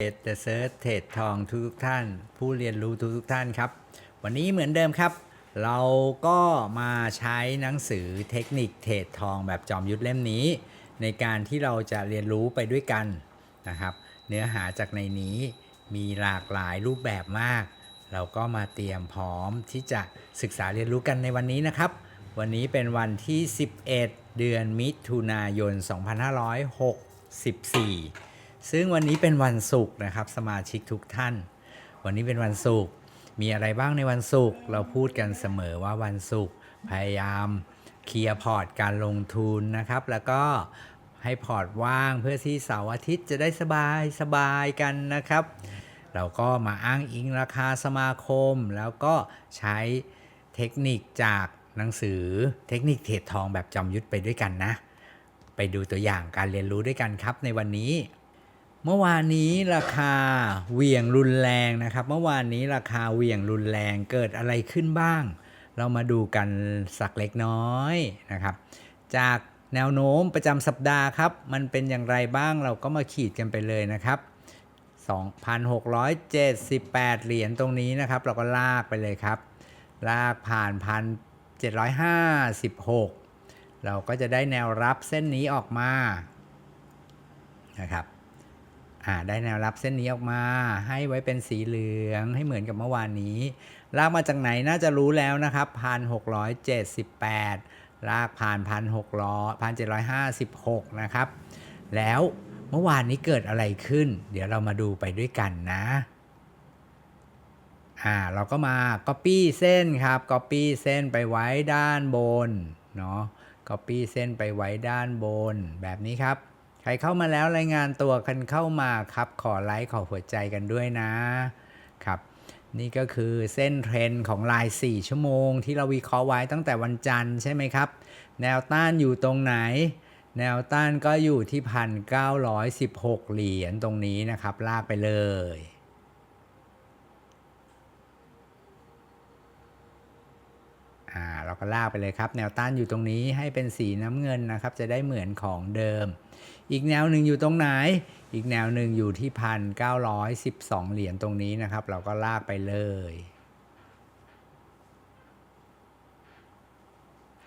เทรดเดอะเซิร์ชเทรดทองทุกท่าน ผู้เรียนรู้ทุกๆท่านครับ วันนี้เหมือนเดิมครับ เราก็มาใช้หนังสือเทคนิคเทรดทองแบบจอมยุทธเล่มนี้ ในการที่เราจะเรียนรู้ไปด้วยกันนะครับ เนื้อหาจากในนี้มีหลากหลายรูปแบบมาก เราก็มาเตรียมพร้อมที่จะศึกษาเรียนรู้กันในวันนี้นะครับ วันนี้เป็นวันที่ 11 เดือนมิถุนายน 2564 ซึ่งวันนี้เป็นวันศุกร์นะครับ สมาชิกทุกท่าน วันนี้เป็นวันศุกร์มีอะไรบ้างในวันศุกร์เราพูดกันเสมอว่าวันศุกร์พยายามเคลียร์พอร์ตการลงทุนนะครับ แล้วก็ให้พอร์ตว่างเพื่อที่เสาร์อาทิตย์จะได้สบายสบายกันนะครับ เราก็มาอ้างอิงราคาสมาคม แล้วก็ใช้เทคนิคจากหนังสือเทคนิคเทรดทองแบบจอมยุทธไปด้วยกันนะ ไปดูตัวอย่างการเรียนรู้ด้วยกันครับในวันนี้ เมื่อวานนี้ราคาเหวี่ยงรุนแรงนะครับ เมื่อวานนี้ราคาเหวี่ยงรุนแรงเกิดอะไรขึ้นบ้าง เรามาดูกันสักเล็กน้อยนะครับ จากแนวโน้มประจำสัปดาห์ครับ มันเป็นอย่างไรบ้างเราก็มาขีดกันไปเลยนะครับ 2,678 เหรียญตรงนี้นะครับ เราก็ลากไปเลยครับ ลากผ่าน 1,756 เราก็จะได้แนวรับเส้นนี้ออกมานะครับ อ่าได้แนวรับเส้นนี้ออกมา ให้ไว้เป็นสีเหลืองให้เหมือนกับเมื่อวานนี้ ลากมาจากไหนน่าจะรู้แล้วนะครับ1,678ลากผ่าน1,600 1,756นะครับ แล้วเมื่อวานนี้เกิดอะไรขึ้น เดี๋ยวเรามาดูไปด้วยกันนะอ่าเราก็มา Copy เส้นครับ Copy เส้นไปไว้ด้านบนเนาะ Copy เส้นไปไว้ด้านบนแบบนี้ครับ รเข้ามาแล้วรายงานตัวกันเข้ามาครับ ขอไลค์ขอหัวใจกันด้วยนะครับ นี่ก็คือเส้นเทรนด์ของลาย 4 ชั่วโมง ที่เราวิเคราะห์ไว้ตั้งแต่วันจันทร์ใช่ไหมครับ แนวต้านอยู่ตรงไหน แนวต้านก็อยู่ที่ 1,916 เหรียญตรงนี้นะครับ ลากไปเลยอ่าเราก็ลากไปเลยครับ แนวต้านอยู่ตรงนี้ให้เป็นสีน้ำเงินนะครับ จะได้เหมือนของเดิม อีกแนวหนึ่งอยู่ตรงไหน อีกแนวหนึ่งอยู่ที่พันเก้าร้อยสิบสองเหรียญตรงนี้นะครับ เราก็ลากไปเลย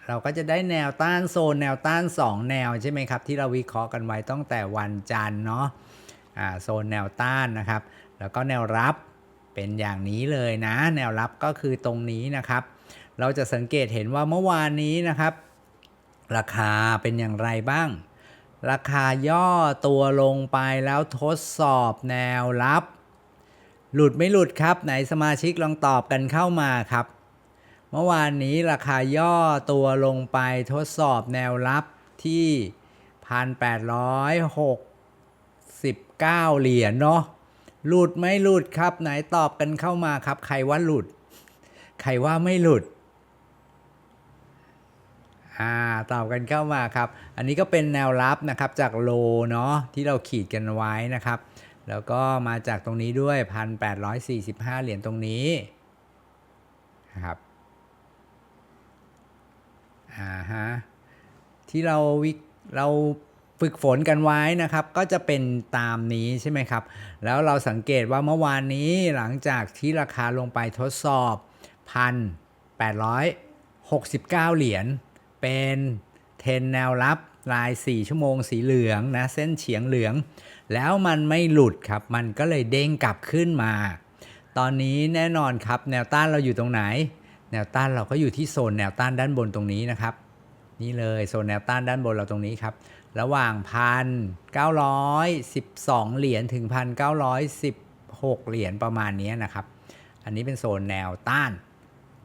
เราก็จะได้แนวต้านโซนแนวต้าน 2 แนวใช่ไหมครับ ที่เราวิเคราะห์กันไว้ตั้งแต่วันจันทร์เนาะโซนแนวต้านนะครับ แล้วก็แนวรับเป็นอย่างนี้เลยนะ แนวรับก็คือตรงนี้นะครับ เราจะสังเกตเห็นว่าเมื่อวานนี้นะครับ ราคาเป็นอย่างไรบ้าง ราคาย่อตัวลงไปแล้วทดสอบแนวรับ หลุดไม่หลุดครับ ไหนสมาชิกลองตอบกันเข้ามาครับ เมื่อวานนี้ราคาย่อตัวลงไปทดสอบแนวรับที่ 1,869 เหรียญเนาะหลุดไม่หลุดครับ ไหนตอบกันเข้ามาครับ ใครว่าหลุด ใครว่าไม่หลุด อ่าตอบกันเข้ามาครับ อันนี้ก็เป็นแนวรับนะครับจากโลเนาะที่เราขีดกันไว้นะครับ แล้วก็มาจากตรงนี้ด้วย 1,845 เหรียญตรงนี้นะครับอ่าฮะที่เราวิเราฝึกฝนกันไว้นะครับ ก็จะเป็นตามนี้ใช่ไหมครับ แล้วเราสังเกตว่าเมื่อวานนี้หลังจากที่ราคาลงไปทดสอบ 1,869 เหรียญ เป็นเทรนแนวรับลาย 4 ชั่วโมงสีเหลืองนะเส้นเฉียงเหลือง แล้วมันไม่หลุดครับ มันก็เลยเด้งกลับขึ้นมา ตอนนี้แน่นอนครับแนวต้านเราอยู่ตรงไหน แนวต้านเราก็อยู่ที่โซนแนวต้านด้านบนตรงนี้นะครับ นี่เลยโซนแนวต้านด้านบนเราตรงนี้ครับ ระหว่าง1,912เหรียญถึง1,916เหรียญประมาณนี้นะครับ อันนี้เป็นโซนแนวต้าน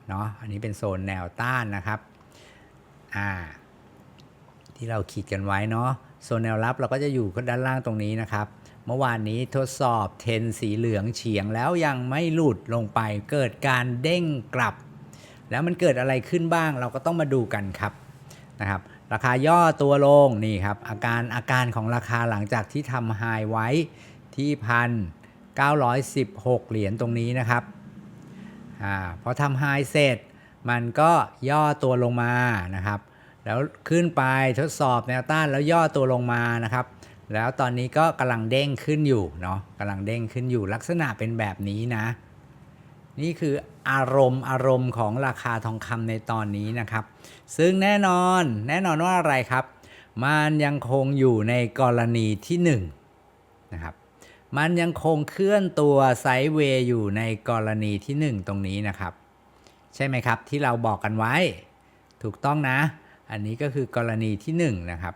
เนาะอันนี้เป็นโซนแนวต้านนะครับ อ่าที่เราขีดกันไว้เนาะโซนแนวรับเราก็จะอยู่ด้านล่างตรงนี้นะครับ เมื่อวานนี้ทดสอบเทนสีเหลืองเฉียงแล้วยังไม่หลุดลงไป เกิดการเด้งกลับ แล้วมันเกิดอะไรขึ้นบ้างเราก็ต้องมาดูกันครับนะครับ ราคาย่อตัวลงนี่ครับอาการอาการของราคาหลังจากที่ทำไฮไว้ที่พัน916เหรียญตรงนี้นะครับอ่าพอทำไฮเสร็จ มันก็ย่อตัวลงมานะครับ แล้วขึ้นไปทดสอบแนวต้านแล้วย่อตัวลงมานะครับ แล้วตอนนี้ก็กำลังเด้งขึ้นอยู่เนาะกำลังเด้งขึ้นอยู่ลักษณะเป็นแบบนี้นะ นี่คืออารมณ์อารมณ์ของราคาทองคำในตอนนี้นะครับ ซึ่งแน่นอนแน่นอนว่าอะไรครับ มันยังคงอยู่ในกรณีที่1นงนะครับมันยังคงเคลื่อนตัวไซด์เวย์อยู่ในกรณีที่ 1 ตรงนี้นะครับ ใช่ไหมครับ ที่เราบอกกันไว้ ถูกต้องนะ อันนี้ก็คือกรณีที่1นะครับ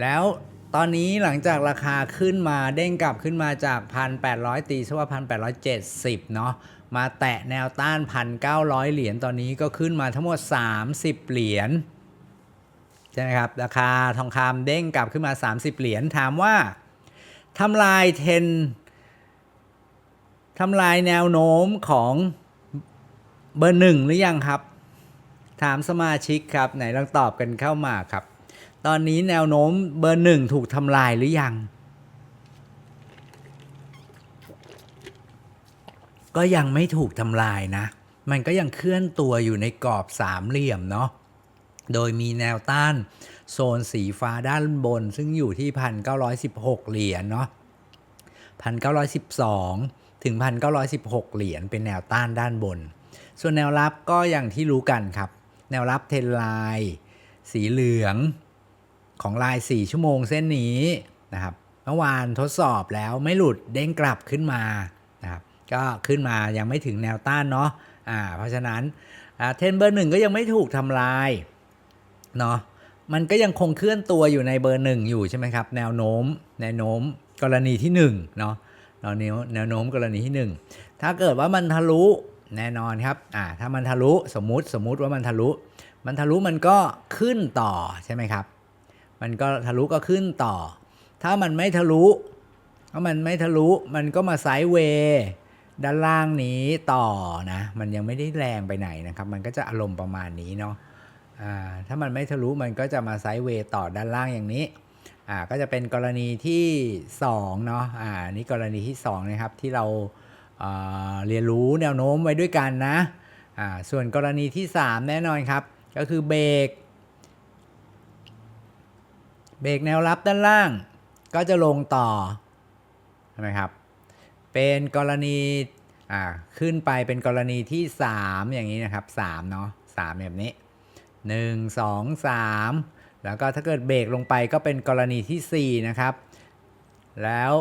แล้วตอนนี้หลังจากราคาขึ้นมาเด้งกลับขึ้นมาจาก 1,800 ตีซะว่า 1,870 เนาะมาแตะแนวต้าน 1,900 เหรียญตอนนี้ก็ขึ้นมาทั้งหมด 30 เหรียญ ใช่ไหมครับ ราคาทองคำเด้งกลับขึ้นมา 30 เหรียญถามว่าทำลายเทนทำลายแนวโน้มของเบอร์หนึ่งหรือยังครับ ถามสมาชิกครับ ไหนลองตอบกันเข้ามาครับ ตอนนี้แนวโน้มเบอร์หนึ่งถูกทำลายหรือยัง ก็ยังไม่ถูกทำลายนะ มันก็ยังเคลื่อนตัวอยู่ในกรอบสามเหลี่ยมเนาะ โดยมีแนวต้านโซนสีฟ้าด้านบน ซึ่งอยู่ที่ 1,916 เหรียญเนาะ1,912 ถึง 1,916 เหรียญเป็นแนวต้านด้านบน ส่วนแนวรับก็อย่างที่รู้กันครับ แนวรับเทนไลน์สีเหลืองของลาย 4 ชั่วโมงเส้นนี้นะครับ เมื่อวานทดสอบแล้วไม่หลุดเด้งกลับขึ้นมานะครับก็ขึ้นมายังไม่ถึงแนวต้านเนาะอ่าเพราะฉะนั้นเทนเบอร์หนึ่งก็ยังไม่ถูกทำลาย เนาะมันก็ยังคงเคลื่อนตัวอยู่ในเบอร์หนึ่งอยู่ใช่ไหมครับ แนวโน้ม แนวโน้มกรณีที่1เนาะแนวโน้มแนวโน้มกรณีที่ 1 ถ้าเกิดว่ามันทะลุแน่นอนครับอ่าถ้ามันทะลุสมมุติสมมุติว่ามันทะลุ มันทะลุมันก็ขึ้นต่อใช่ไหมครับ มันก็ทะลุก็ขึ้นต่อ ถ้ามันไม่ทะลุถ้ามันไม่ทะลุมันก็มาไซด์เวย์ด้านล่างนี้ต่อนะ มันยังไม่ได้แรงไปไหนนะครับ มันก็จะอารมณ์ประมาณนี้เนาะ ถ้ามันไม่ทะลุมันก็จะมาไซด์เวย์ต่อด้านล่างอย่างนี้ก็จะเป็นกรณีที่2เนาะอ่านี่กรณีที่2นะครับที่เราเอ่อเรียนรู้แนวโน้มไว้ด้วยกันนะอ่าส่วนกรณีที่ 3 แน่นอนครับ ก็คือเบรกเบรกแนวรับด้านล่าง ก็จะลงต่อใช่ไหมครับเป็นกรณีอ่าขึ้นไปเป็นกรณีที่ 3 อย่างนี้นะครับ3เนาะ3แบบนี้ 1 2 3 แล้วก็ถ้าเกิดเบรกลงไปก็เป็นกรณีที่ 4 นะครับ แล้ว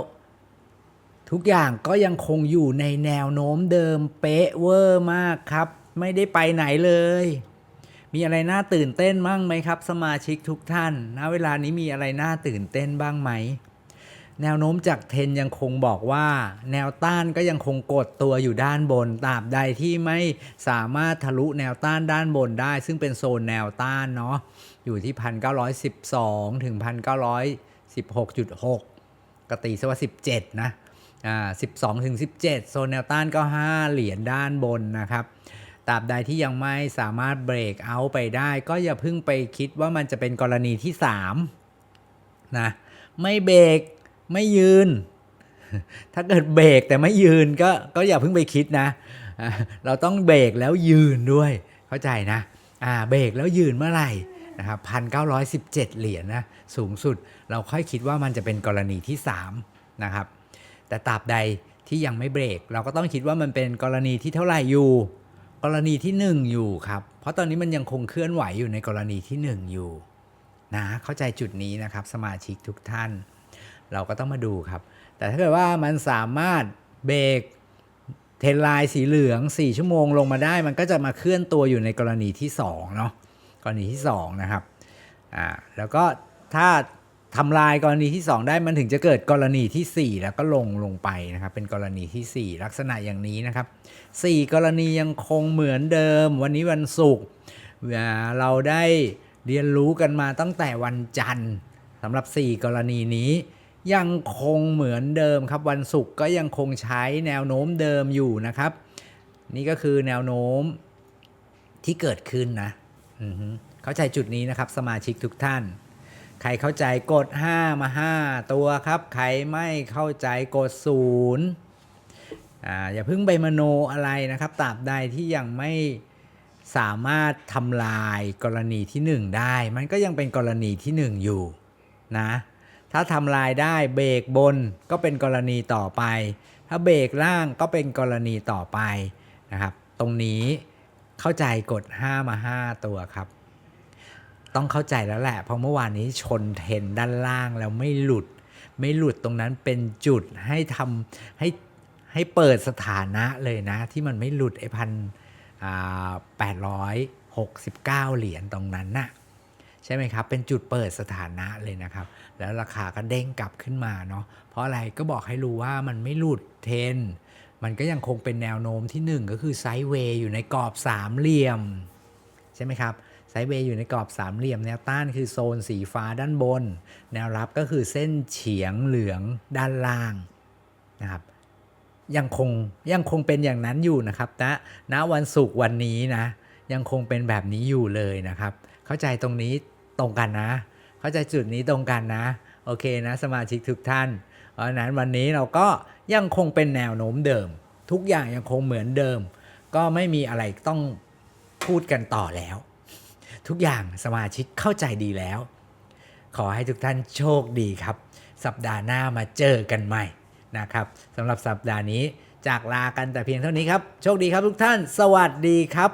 ทุกอย่างก็ยังคงอยู่ในแนวโน้มเดิมเป๊ะเวอร์มากครับ ไม่ได้ไปไหนเลย มีอะไรน่าตื่นเต้นบ้างไหมครับ สมาชิกทุกท่านณเวลานี้มีอะไรน่าตื่นเต้นบ้างไหม แนวโน้มจากเทนยังคงบอกว่า แนวต้านก็ยังคงกดตัวอยู่ด้านบนตราบใดที่ไม่สามารถทะลุแนวต้านด้านบนได้ ซึ่งเป็นโซนแนวต้านเนาะอยู่ที่ 1912 ถึง 1916.6กตีซะว่า 17 นะอ่า12 ถึง 17 โซนแนวต้านก็ 5 เหรียญด้านบนนะครับตราบใดที่ยังไม่สามารถเบรกเอาไปได้ ก็อย่าเพิ่งไปคิดว่ามันจะเป็นกรณีที่ 3 นะ ไม่เบรก ไม่ยืน ถ้าเกิดเบรกแต่ไม่ยืนก็ก็อย่าเพิ่งไปคิดนะ เราต้องเบรกแล้วยืนด้วย เข้าใจนะอ่าเบรกแล้วยืนเมื่อไหร่นะครับพันเก้าร้อยสิบเจ็ดเหรียญนะสูงสุดเราค่อยคิดว่ามันจะเป็นกรณีที่3นะครับ แต่ตราบใดที่ยังไม่เบรก เราก็ต้องคิดว่ามันเป็นกรณีที่เท่าไหร่อยู่ กรณีที่1อยู่ครับ เพราะตอนนี้มันยังคงเคลื่อนไหวอยู่ในกรณีที่1อยู่นะเข้าใจจุดนี้นะครับสมาชิกทุกท่าน เราก็ต้องมาดูครับ แต่ถ้าเกิดว่ามันสามารถเบรกเทนไลน์สีเหลือง 4 ชั่วโมงลงมาได้ มันก็จะมาเคลื่อนตัวอยู่ในกรณีที่2เนาะกรณีที่ 2 นะครับอ่าแล้วก็ถ้าทำลายกรณีที่ 2 ได้มันถึงจะเกิดกรณีทีสี่4 แล้วก็ลงลงไปนะครับเป็นกรณีทีสี่ 4 ลักษณะอย่างนี้นะครับ 4 กรณียังคงเหมือนเดิม วันนี้วันศุกร์อ่าเราได้เรียนรู้กันมาตั้งแต่วันจันทร์สำหรับ 4 กรณีนี้ ยังคงเหมือนเดิมครับ วันศุกร์ก็ยังคงใช้แนวโน้มเดิมอยู่นะครับ นี่ก็คือแนวโน้มที่เกิดขึ้นนะเข้าใจจุดนี้นะครับ สมาชิกทุกท่าน ใครเข้าใจกด 5 มา 5 ตัวครับ ใครไม่เข้าใจกด 0อ่าอย่าเพิ่งไปมโนอะไรนะครับตราบใดที่ยังไม่สามารถทำลายกรณีที่หนึ่งได้ มันก็ยังเป็นกรณีที่หนึ่งอยู่นะ ถ้าทำลายได้เบรกบนก็เป็นกรณีต่อไป ถ้าเบรกล่างก็เป็นกรณีต่อไปนะครับ ตรงนี้เข้าใจกฎ5มา 5 ตัวครับ ต้องเข้าใจแล้วแหละ เพราะเมื่อวานนี้ชนเทนด้านล่างแล้วไม่หลุด ไม่หลุดตรงนั้นเป็นจุดให้ทำให้ให้เปิดสถานะเลยนะ ที่มันไม่หลุดไอพันแปดร้อยหกสิบเก้าเหรียญตรงนั้นน่ะ ใช่ไหมครับ เป็นจุดเปิดสถานะเลยนะครับ แล้วราคาก็เด้งกลับขึ้นมาเนาะเพราะอะไรก็บอกให้รู้ว่ามันไม่หลุดเทรนมันก็ยังคงเป็นแนวโน้มที่ 1 ก็คือไซด์เวย์อยู่ในกรอบสามเหลี่ยม ใช่ไหมครับไซด์เวย์อยู่ในกรอบสามเหลี่ยมแนวต้านคือโซนสีฟ้าด้านบน แนวรับก็คือเส้นเฉียงเหลืองด้านล่างนะครับยังคงยังคงเป็นอย่างนั้นอยู่นะครับณณวันศุกร์วันนี้นะยังคงเป็นแบบนี้อยู่เลยนะครับ เข้าใจตรงนี้ ตรงกันนะ เข้าใจจุดนี้ตรงกันนะ โอเคนะสมาชิกทุกท่าน เพราะฉะนั้นวันนี้เราก็ยังคงเป็นแนวโน้มเดิม ทุกอย่างยังคงเหมือนเดิม ก็ไม่มีอะไรต้องพูดกันต่อแล้ว ทุกอย่างสมาชิกเข้าใจดีแล้ว ขอให้ทุกท่านโชคดีครับ สัปดาห์หน้ามาเจอกันใหม่นะครับสำหรับสัปดาห์นี้จากลากันแต่เพียงเท่านี้ครับ โชคดีครับทุกท่าน สวัสดีครับ